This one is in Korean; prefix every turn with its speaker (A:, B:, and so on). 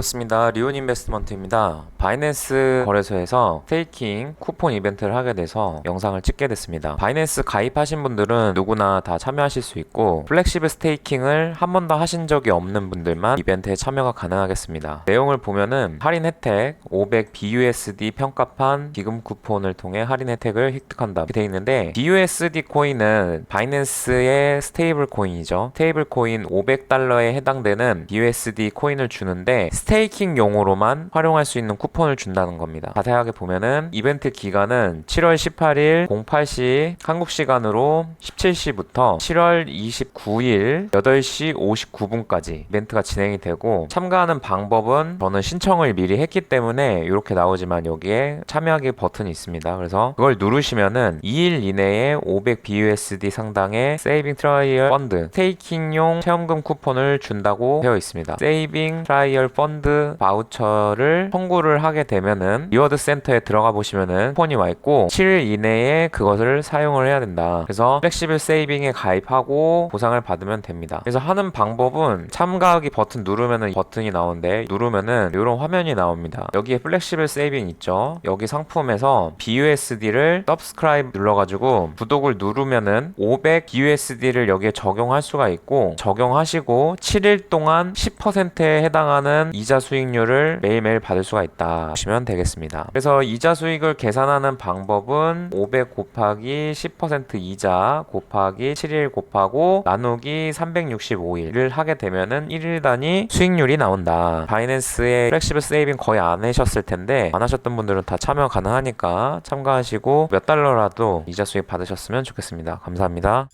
A: 반갑습니다. 리온 인베스트먼트입니다. 바이낸스 거래소에서 스테이킹 쿠폰 이벤트를 하게 돼서 영상을 찍게 됐습니다. 바이낸스 가입하신 분들은 누구나 다 참여하실 수 있고 플렉시블 스테이킹을 한 번도 하신 적이 없는 분들만 이벤트에 참여가 가능하겠습니다. 내용을 보면은 할인 혜택 500 BUSD 평가판 기금 쿠폰을 통해 할인 혜택을 획득한다 이렇게 돼 있는데 BUSD 코인은 바이낸스의 스테이블 코인이죠. 스테이블 코인 500달러에 해당되는 BUSD 코인을 주는데 스테 이킹 용으로만 활용할 수 있는 쿠폰을 준다는 겁니다. 자세하게 보면은 이벤트 기간은 7월 18일 08시 한국 시간으로 17시부터 7월 29일 8시 59분까지 이벤트가 진행이 되고 참가하는 방법은 저는 신청을 미리 했기 때문에 이렇게 나오지만 여기에 참여하기 버튼이 있습니다. 그래서 그걸 누르시면은 2일 이내에 500 BUSD 상당의 세이빙 트라이얼 펀드 스테이킹용 체험금 쿠폰을 준다고 되어 있습니다. 세이빙 트라이얼 펀드 바우처를 청구를 하게 되면은 리워드 센터에 들어가 보시면은 쿠폰이 와 있고 7일 이내에 그것을 사용을 해야 된다. 그래서 플렉시블 세이빙에 가입하고 보상을 받으면 됩니다. 그래서 하는 방법은 참가하기 버튼 누르면은 버튼이 나오는데 누르면은 이런 화면이 나옵니다. 여기에 플렉시블 세이빙 있죠. 여기 상품에서 BUSD를 subscribe 눌러가지고 구독을 누르면은 500 BUSD를 여기에 적용할 수가 있고 적용하시고 7일 동안 10%에 해당하는 이자 수익률을 매일매일 받을 수가 있다 보시면 되겠습니다. 그래서 이자 수익을 계산하는 방법은 500 곱하기 10% 이자 곱하기 7일 곱하고 나누기 365일을 하게 되면은 1일 단위 수익률이 나온다. 바이낸스의 플렉시블 세이빙 거의 안 하셨을 텐데 안 하셨던 분들은 다 참여 가능하니까 참가하시고 몇 달러라도 이자 수익 받으셨으면 좋겠습니다. 감사합니다.